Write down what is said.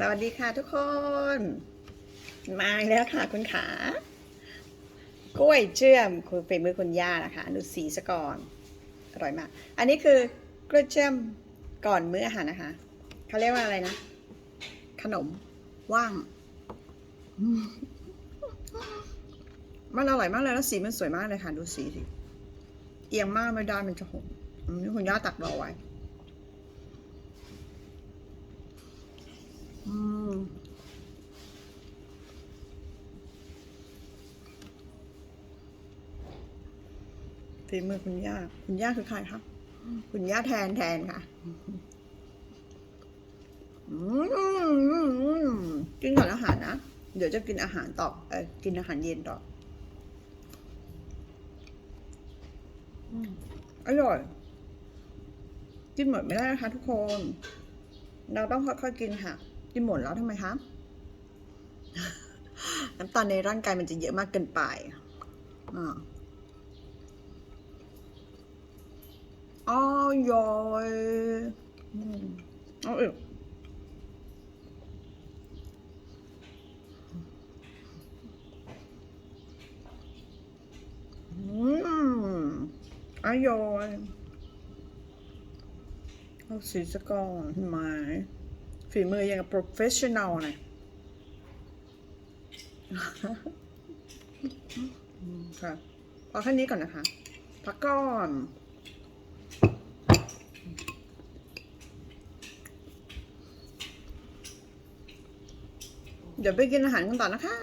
สวัสดีค่ะทุกคน มาแล้วค่ะคุณขากล้วยเชื่อมคุณเป็นมือคุณย่านะคะดูสีสก่อนอร่อยมาก อันนี้คือกล้วยเชื่อมก่อนมื้ออาหารนะคะเขาเรียกว่าอะไรนะ ขนมว่างมันอร่อยมากเลยแล้วสีมันสวยมากเลยค่ะ ดูสีสิเอียงมากไม่ได้มันจะหกนี่คุณย่าตักรอไว้ อืม ฝีมือคุณย่า คุณย่าคือใครครับคุณย่าแทนแทนค่ะกินก่อนอาหารนะ เดี๋ยวจะกินอาหารต่อเออกินอาหารเย็นต่ออืมอร่อยกินหมดไม่ได้นะคะทุกคน เราต้องค่อยๆกินค่ะ กินหมดแล้วทำไมคะน้ำตาลในร่างกายมันจะเยอะมากเกินไปอ่า อ้อยอยอืมเอาอีกอืมอร่อยเอาสีสก่อนไหมฝีมือยังกับ professional นะอืมค่ะพอแค่นี้ก่อนนะคะพักก่อน เดี๋ยวไปกินอาหารกันต่อนะคะ